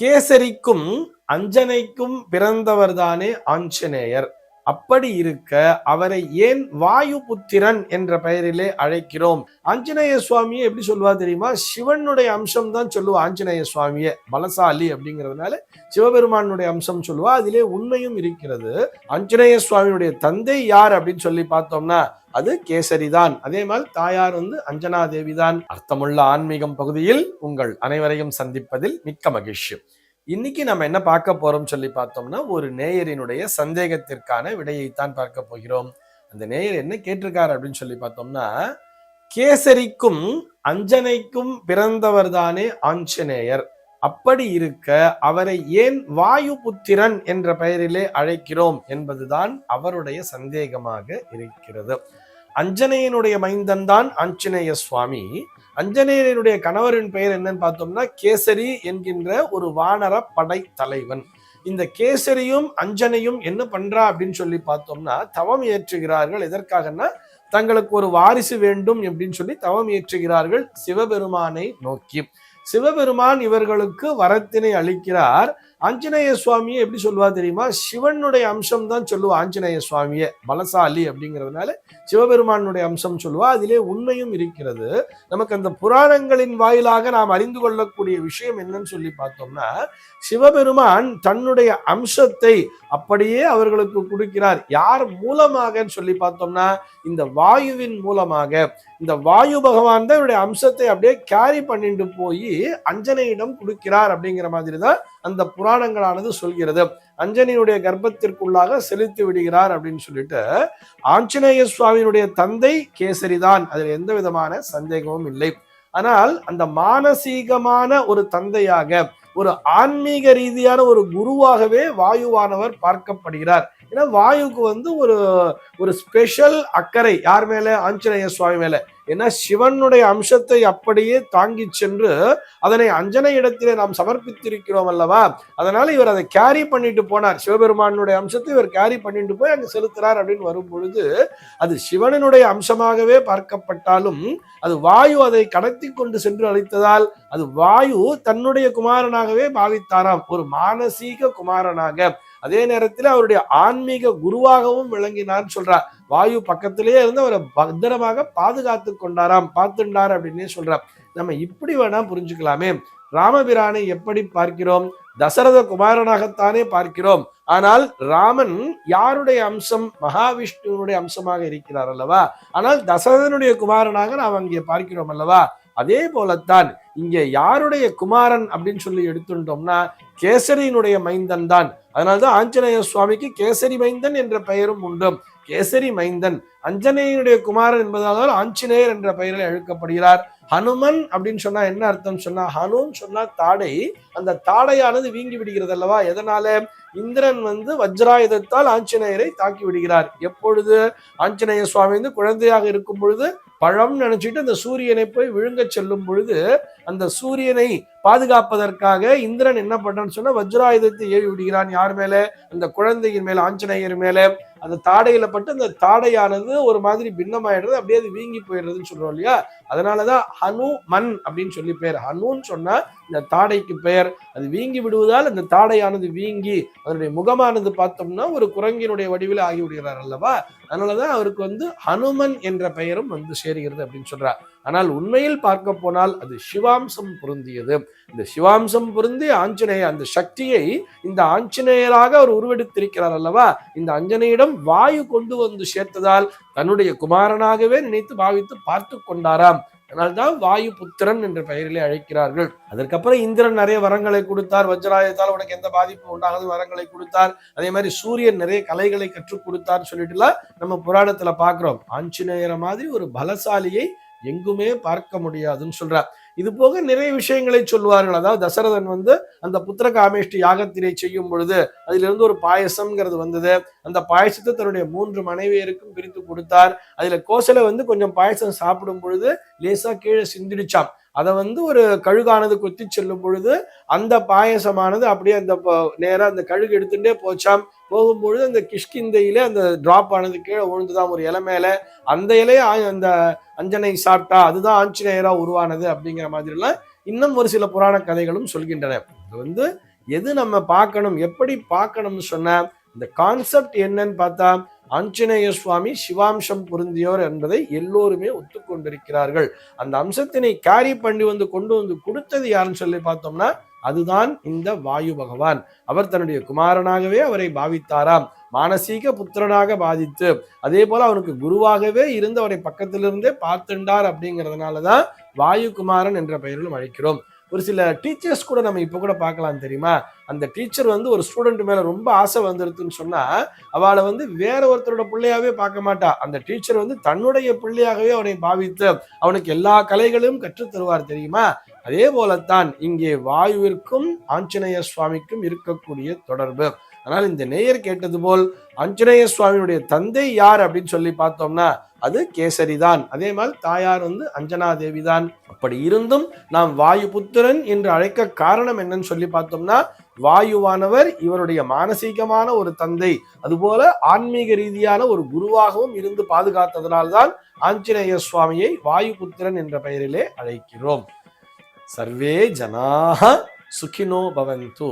கேசரிக்கும் அஞ்சனைக்கும் பிறந்தவர்தானே ஆஞ்சநேயர். அப்படி இருக்க அவரை ஏன் வாயு புத்திரன் என்ற பெயரிலே அழைக்கிறோம்? ஆஞ்சநேய சுவாமியை எப்படி சொல்லுவா தெரியுமா? சிவனுடைய அம்சம் தான் சொல்லுவா ஆஞ்சநேய சுவாமியை. பலசாலி அப்படிங்கிறதுனால சிவபெருமானுடைய அம்சம் சொல்லுவா. அதிலே உண்மையும் இருக்கிறது. ஆஞ்சநேய சுவாமியுடைய தந்தை யார் அப்படின்னு சொல்லி பார்த்தோம்னா அது கேசரி தான் அதே மாதிரி தாயார் வந்து அஞ்சனா தேவி தான் அர்த்தமுள்ள ஆன்மீகம் பகுதியில் உங்கள் அனைவரையும் சந்திப்பதில் மிக்க மகிழ்ச்சி. இன்னைக்கு நம்ம என்ன பார்க்க போறோம் சொல்லி பார்த்தோம்னா ஒரு நேயரினுடைய சந்தேகத்திற்கான விடையைத்தான் பார்க்க போகிறோம். அந்த நேயர் என்ன கேட்டிருக்காரு அப்படின்னு சொல்லி பார்த்தோம்னா கேசரிக்கும் அஞ்சனைக்கும் பிறந்தவர்தானே ஆஞ்சநேயர். அப்படி இருக்க அவரை ஏன் வாயு புத்திரன் என்ற பெயரிலே அழைக்கிறோம் என்பதுதான் அவருடைய சந்தேகமாக இருக்கிறது. அஞ்சனையனுடைய மைந்தன் தான் ஆஞ்சநேய சுவாமி. அஞ்சனேயனுடைய கணவரின் பெயர் என்னன்னு பார்த்தோம்னா கேசரி என்கின்ற ஒரு வானர படை தலைவன். இந்த கேசரியும் அஞ்சனையும் என்ன பண்றா அப்படின்னு சொல்லி பார்த்தோம்னா தவம் ஏற்றுகிறார்கள். எதற்காகன்னா தங்களுக்கு ஒரு வாரிசு வேண்டும் அப்படின்னு சொல்லி தவம் ஏற்றுகிறார்கள் சிவபெருமானை நோக்கி. சிவபெருமான் இவர்களுக்கு வரத்தினை அளிக்கிறார். ஆஞ்சநேய சுவாமியை எப்படி சொல்லுவா தெரியுமா? சிவனுடைய அம்சம் தான் சொல்லுவா ஆஞ்சநேய சுவாமியை பலசாலி அப்படிங்கிறதுனால சிவபெருமானுடைய அம்சம் சொல்லுவா. அதிலே உண்மையும் இருக்கிறது. நமக்கு அந்த புராணங்களின் வாயிலாக நாம் அறிந்து கொள்ளக்கூடிய விஷயம் என்னன்னு சொல்லி பார்த்தோம்னா சிவபெருமான் தன்னுடைய அம்சத்தை அப்படியே அவர்களுக்கு கொடுக்கிறார். யார் மூலமாக சொல்லி பார்த்தோம்னா இந்த வாயுவின் மூலமாக. இந்த வாயு பகவான் தான் இவருடைய அம்சத்தை அப்படியே கேரி பண்ணிட்டு போய் அஞ்சனையிடம் கொடுக்கிறார் அப்படிங்கிற மாதிரி தான் அந்த புராணங்களானது சொல்கிறது. அஞ்சனியுடைய கர்ப்பத்திற்குள்ளாக செலுத்தி விடுகிறார் அப்படின்னு சொல்லிட்டு ஆஞ்சநேய சுவாமியினுடைய தந்தை கேசரி தான் அதில் எந்த விதமான சந்தேகமும் இல்லை. ஆனால் அந்த மானசீகமான ஒரு தந்தையாக ஒரு ஆன்மீக ரீதியான ஒரு குருவாகவே வாயுவானவர் பார்க்கப்படுகிறார். ஏன்னா வாயுக்கு வந்து ஒரு ஒரு ஸ்பெஷல் அக்கறை. யார் மேல? ஆஞ்சநேய சுவாமி மேல. ஏன்னா சிவனுடைய அம்சத்தை அப்படியே தாங்கி சென்று அதனை அஞ்சனை இடத்திலே நாம் சமர்ப்பித்திருக்கிறோம் அல்லவா? அதனால இவர் அதை கேரி பண்ணிட்டு போனார். சிவபெருமானுடைய அம்சத்தை இவர் கேரி பண்ணிட்டு போய் அங்கு செலுத்துறார் அப்படின்னு வரும் பொழுது அது சிவனுடைய அம்சமாகவே பார்க்கப்பட்டாலும் அது வாயு அதை கடத்தி கொண்டு சென்று அழைத்ததால் அது வாயு தன்னுடைய குமாரனாகவே பாவித்தாராம். ஒரு மானசீக குமாரனாக. அதே நேரத்தில் அவருடைய ஆன்மீக குருவாகவும் விளங்கினார் சொல்றார். வாயு பக்கத்திலேயே இருந்து அவரை பத்திரமாக பாதுகாத்து கொண்டாராம் பார்த்துண்டார் அப்படின்னே சொல்றார். நம்ம இப்படி வேணா புரிஞ்சுக்கலாமே. ராமபிரானை எப்படி பார்க்கிறோம்? தசரத குமாரனாகத்தானே பார்க்கிறோம். ஆனால் ராமன் யாருடைய அம்சம்? மகாவிஷ்ணுவனுடைய அம்சமாக இருக்கிறார் அல்லவா? ஆனால் தசரதனுடைய குமாரனாக நாம் அங்கே பார்க்கிறோம் அல்லவா? அதே போலத்தான் இங்கே யாருடைய குமாரன் அப்படின்னு சொல்லி எடுத்துட்டோம்னா கேசரியினுடைய மைந்தன் தான். அதனால்தான் ஆஞ்சநேய சுவாமிக்கு கேசரி மைந்தன் என்ற பெயரும் உண்டு. கேசரி மைந்தன் அஞ்சனேயனுடைய குமாரன் என்பதால் ஆஞ்சநேயர் என்ற பெயரில் அழைக்கப்படுகிறார். ஹனுமன் அப்படின்னு சொன்னா என்ன அர்த்தம் சொன்னா ஹனுன்னு சொன்னா தாடை அந்த தாடையானது வீங்கி விடுகிறது அல்லவா? எதனால? இந்திரன் வந்து வஜ்ராயுதத்தால் ஆஞ்சநேயரை தாக்கி விடுகிறார். எப்பொழுது? ஆஞ்சநேய சுவாமி வந்து குழந்தையாக இருக்கும் பொழுது பழம்னு நினைச்சிட்டு அந்த சூரியனை போய் விழுங்க செல்லும் பொழுது அந்த சூரியனை பாதுகாப்பதற்காக இந்திரன் என்ன பண்றான்னு சொன்னா வஜ்ராயுதத்தை ஏவி விடுகிறான். யார் மேல? அந்த குழந்தையின் மேல ஆஞ்சநேயர் மேல. அந்த தாடையில பட்டு அந்த தாடையானது ஒரு மாதிரி பின்னமாயிடுறது அப்படியே அது வீங்கி போயிடுறதுன்னு சொல்றோம் இல்லையா? அதனாலதான் ஹனு மண் அப்படின்னு சொல்லி பெயர் ஹனுன்னு சொன்னா இந்த தாடைக்கு பெயர். அது வீங்கி விடுவதால் அந்த தாடையானது வீங்கி அதனுடைய முகமானது பார்த்தோம்னா ஒரு குரங்கினுடைய வடிவில் ஆகி விடுகிறார் அல்லவா? அதனாலதான் அவருக்கு வந்து ஹனுமன் என்ற பெயரும் வந்து சேருகிறது அப்படின்னு சொல்றார். ஆனால் உண்மையில் பார்க்க போனால் அது சிவாம்சம் பொருந்தியது. இந்த சிவாம்சம் பொருந்தி ஆஞ்சநேய அந்த சக்தியை இந்த ஆஞ்சநேயராக அவர் உருவெடுத்திருக்கிறார் அல்லவா? இந்த அஞ்சனையிடம் வாயு கொண்டு வந்து சேர்த்ததால் தன்னுடைய குமாரனாகவே நினைத்து பாவித்து பார்த்து கொண்டாராம். அதனால்தான் வாயு புத்திரன் என்ற பெயரிலே அழைக்கிறார்கள். அதற்கப்புறம் இந்திரன் நிறைய வரங்களை கொடுத்தார். வஜ்ராயத்தால் உனக்கு எந்த பாதிப்பும் உண்டாகாது வரங்களை கொடுத்தார். அதே மாதிரி சூரியன் நிறைய கலைகளை கற்றுக் கொடுத்தார் சொல்லிட்டுலாம் நம்ம புராணத்துல பாக்குறோம் ஆஞ்சநேயர மாதிரி ஒரு பலசாலியை எங்குமே பார்க்க முடியாதுன்னு சொல்றார். இது போக நிறைய விஷயங்களை சொல்லுவார்கள். அதாவது தசரதன் வந்து அந்த புத்திர காமேஷ்டி யாகத்தினை செய்யும் பொழுது அதிலிருந்து ஒரு பாயசம்ங்கிறது வந்தது. அந்த பாயசத்தை தன்னுடைய மூன்று மனைவியருக்கும் பிரித்து கொடுத்தார். அதுல கோசலை வந்து கொஞ்சம் பாயசம் சாப்பிடும் பொழுது லேசா கீழே சிந்திடுச்சாம். அதை வந்து ஒரு கழுகானது கொத்தி செல்லும் பொழுது அந்த பாயசமானது அப்படியே அந்த நேராக அந்த கழுகு எடுத்துகிட்டே போச்சாம். போகும்பொழுது அந்த கிஷ்கிந்தையில அந்த டிராப் ஆனது கீழே விழுந்துதான் ஒரு இலை மேலே. அந்த இலையை அந்த அஞ்சனை சாப்பிட்டா அதுதான் ஆஞ்சநேயரா உருவானது அப்படிங்கிற மாதிரிலாம் இன்னும் ஒரு சில புராண கதைகளும் சொல்கின்றன. இது வந்து எது நம்ம பார்க்கணும் எப்படி பார்க்கணும்னு சொன்ன இந்த கான்செப்ட் என்னன்னு பார்த்தா ஆஞ்சநேய சுவாமி சிவாம்சம் பொருந்தியோர் என்பதை எல்லோருமே ஒத்துக்கொண்டிருக்கிறார்கள். அந்த அம்சத்தினை கேரி பண்ணி வந்து கொண்டு வந்து கொடுத்தது யாருன்னு சொல்லி பார்த்தோம்னா அதுதான் இந்த வாயு பகவான். அவர் தன்னுடைய குமாரனாகவே அவரை பாவித்தாராம். மானசீக புத்திரனாக பாதித்து அதே போல அவனுக்கு குருவாகவே இருந்து அவரை பக்கத்திலிருந்தே பார்த்துண்டார் அப்படிங்கிறதுனாலதான் வாயு குமாரன் என்ற பெயரிலும் அழைக்கிறோம். ஒரு சில டீச்சர்ஸ் கூட நம்ம இப்போ கூட பார்க்கலாம் தெரியுமா? அந்த டீச்சர் வந்து ஒரு ஸ்டூடெண்ட் மேலே ரொம்ப ஆசை வந்துருதுன்னு சொன்னால் அவளை வந்து வேற ஒருத்தரோட பிள்ளையாவே பார்க்க மாட்டா. அந்த டீச்சர் வந்து தன்னுடைய பிள்ளையாகவே அவனை பாவித்து அவனுக்கு எல்லா கலைகளையும் கற்றுத்தருவார் தெரியுமா? அதே போலத்தான் இங்கே வாயுவிற்கும் ஆஞ்சநேய சுவாமிக்கும் இருக்கக்கூடிய தொடர்பு. ஆனால் இந்த நேயர் கேட்டது போல் ஆஞ்சநேய சுவாமியுடைய தந்தை யார் அப்படின்னு சொல்லி பார்த்தோம்னா அது கேசரி தான் அதே மாதிரி தாயார் வந்து அஞ்சனா தேவி தான் அப்படி இருந்தும் நாம் வாயு புத்திரன் என்று அழைக்க காரணம் என்னன்னு சொல்லி பார்த்தோம்னா வாயுவானவர் இவருடைய மானசீகமான ஒரு தந்தை அதுபோல ஆன்மீக ரீதியான ஒரு குருவாகவும் இருந்து பாதுகாத்ததனால்தான் ஆஞ்சநேய சுவாமியை வாயு புத்திரன் என்ற பெயரிலே அழைக்கிறோம். சர்வே ஜனாக சுகினோ பவந்து.